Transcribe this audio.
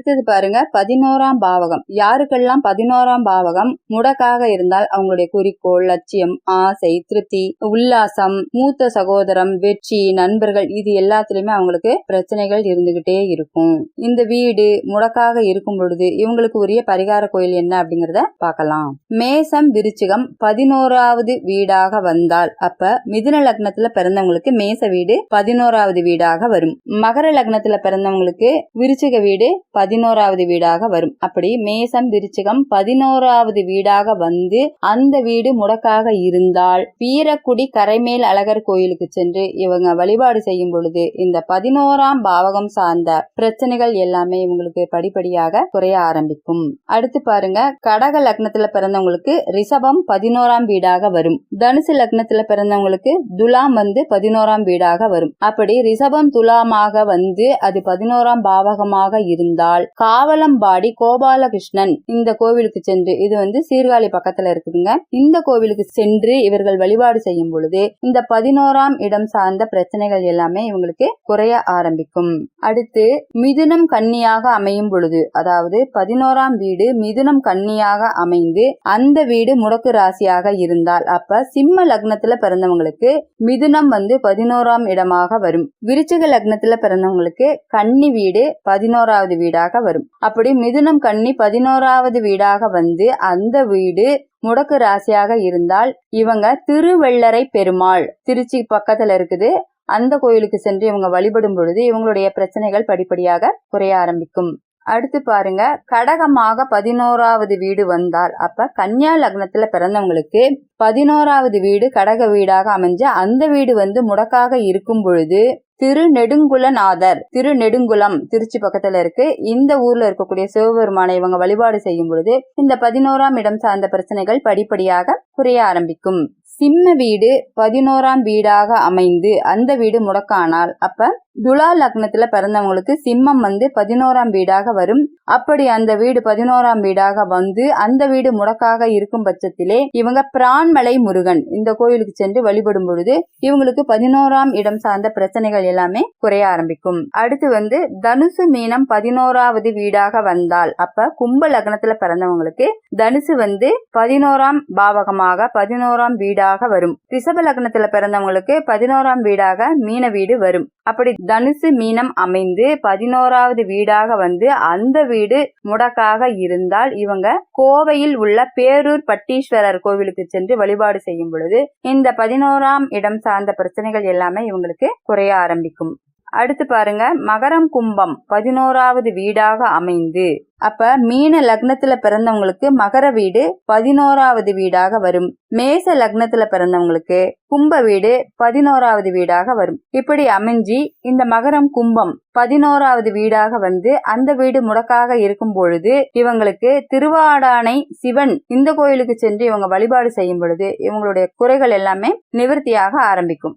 அடுத்தது பாருங்க பதினோராம் பாவகம். யாருக்கெல்லாம் பதினோராம் பாவகம் முடக்காக இருந்தால் அவங்களுடைய குறிக்கோள் லட்சியம் ஆசை திருப்தி உல்லாசம் மூத்த சகோதரம் வெற்றி நண்பர்கள் இது எல்லாத்துலயுமே அவங்களுக்கு பிரச்சனைகள் இருந்துகிட்டே இருக்கும். இந்த வீடு முடக்காக இருக்கும் பொழுது இவங்களுக்கு உரிய பரிகார கோயில் என்ன அப்படிங்கறத பார்க்கலாம். மேசம் விருச்சிகம் பதினோராவது வீடாக வந்தால் அப்ப மிதுன லக்னத்துல பிறந்தவங்களுக்கு மேச வீடு பதினோராவது வீடாக வரும். மகர லக்னத்துல பிறந்தவங்களுக்கு விருச்சிக வீடு பதினோராவது வீடாக வரும். அப்படி மேசம் விருச்சிகம் பதினோராவது வீடாக வந்து அந்த வீடு முடக்காக இருந்தால் வீரக்குடி கரைமேல் அழகர் கோயிலுக்கு சென்று இவங்க வழிபாடு செய்யும் பொழுது இந்த பதினோராம் பாவகம் சார்ந்த பிரச்சனைகள் எல்லாமே இவங்களுக்கு படிப்படியாக குறைய ஆரம்பிக்கும். அடுத்து பாருங்க கடக லக்னத்துல பிறந்தவங்களுக்கு ரிஷபம் பதினோராம் வீடாக வரும். தனுசு லக்னத்துல பிறந்தவங்களுக்கு துலாம் வந்து பதினோராம் வீடாக வரும். அப்படி ரிஷபம் துலாமாக வந்து அது பதினோராம் பாவகமாக இருந்தால் காவலம்பாடி கோபாலகிருஷ்ணன் இந்த கோவிலுக்கு சென்று இது வந்து சீர்காழி பக்கத்துல இருக்குதுங்க. இந்த கோவிலுக்கு சென்று இவர்கள் வழிபாடு செய்யும் பொழுது இந்த பதினோராம் இடம் சார்ந்த பிரச்சனைகள் எல்லாமே இவங்களுக்கு குறைய ஆரம்பிக்கும். அடுத்து மிதுனம் கன்னியாக அமையும் பொழுது அதாவது பதினோராம் வீடு மிதுனம் கன்னியாக அமைந்து அந்த வீடு முடக்கு ராசியாக இருந்தால் அப்ப சிம்ம லக்னத்துல பிறந்தவங்களுக்கு மிதுனம் வந்து பதினோராம் இடமாக வரும். விருச்சிக லக்னத்துல பிறந்தவங்களுக்கு கன்னி வீடு பதினோராவது வீடாக வீடாக வரும். அப்படி மிதுனம் கன்னி பதினோராவது வீடாக வந்து அந்த வீடு முடக்கு ராசியாக இருந்தால் இவங்க திருவெள்ளரை பெருமாள். திருச்சி பக்கத்துல இருக்குது. அந்த கோயிலுக்கு சென்று இவங்க வழிபடும் பொழுது இவங்களுடைய பிரச்சனைகள் படிப்படியாக குறைய ஆரம்பிக்கும். அடுத்து பாருங்க. கடகமாக பதினோராவது வீடு வந்தால் அப்ப கன்னியா லக்னத்துல பிறந்தவங்களுக்கு பதினோராவது வீடு கடக வீடாக அமைஞ்சு அந்த வீடு வந்து முடக்காக இருக்கும் பொழுது திருநெடுங்குலநாதர் திருநெடுங்குளம் திருச்சி பக்கத்துல இருக்கு. இந்த ஊர்ல இருக்கக்கூடிய சிவபெருமானை இவங்க வழிபாடு செய்யும் பொழுது இந்த பதினோராம் இடம் சார்ந்த பிரச்சனைகள் படிப்படியாக குறைய ஆரம்பிக்கும். சிம்ம வீடு பதினோராம் வீடாக அமைந்து அந்த வீடு முடக்கானால் அப்ப துலா லக்னத்துல பிறந்தவங்களுக்கு சிம்மம் வந்து பதினோராம் வீடாக வரும். அப்படி அந்த வீடு பதினோராம் வீடாக வந்து அந்த வீடு முடக்காக இருக்கும் பட்சத்திலே இவங்க பிரான்மலை முருகன் இந்த கோயிலுக்கு சென்று வழிபடும் பொழுது இவங்களுக்கு பதினோராம் இடம் சார்ந்த பிரச்சனைகள் எல்லாமே குறைய ஆரம்பிக்கும். அடுத்து வந்து தனுசு மீனம் பதினோராவது வீடாக வந்தால் அப்ப கும்ப லக்னத்துல பிறந்தவங்களுக்கு தனுசு வந்து பதினோராம் பாவகமாக பதினோராம் வீடாக வரும். ரிஷப லக்னத்துல பிறந்தவங்களுக்கு பதினோராம் வீடாக மீன வீடு வரும். அப்படி தனுசு மீனம் அமைந்து பதினோராவது வீடாக வந்து அந்த வீடு முடக்காக இருந்தால் இவங்க கோவையில் உள்ள பேரூர் பட்டீஸ்வரர் கோவிலுக்கு சென்று வழிபாடு செய்யும் பொழுது இந்த பதினோராம் இடம் சார்ந்த பிரச்சனைகள் எல்லாமே இவங்களுக்கு குறைய ஆரம்பிக்கும். அடுத்து பாருங்க மகரம் கும்பம் பதினோராவது வீடாக அமைந்து. அப்ப மீன லக்னத்துல பிறந்தவங்களுக்கு மகர வீடு பதினோராவது வீடாக வரும். மேச லக்னத்துல பிறந்தவங்களுக்கு கும்ப வீடு பதினோராவது வீடாக வரும். இப்படி அமைஞ்சி இந்த மகரம் கும்பம் பதினோராவது வீடாக வந்து அந்த வீடு முடக்காக இருக்கும் பொழுது இவங்களுக்கு திருவாடானை சிவன் இந்த கோயிலுக்கு சென்று இவங்க வழிபாடு செய்யும் பொழுது இவங்களுடைய குறைகள் எல்லாமே நிவர்த்தியாக ஆரம்பிக்கும்.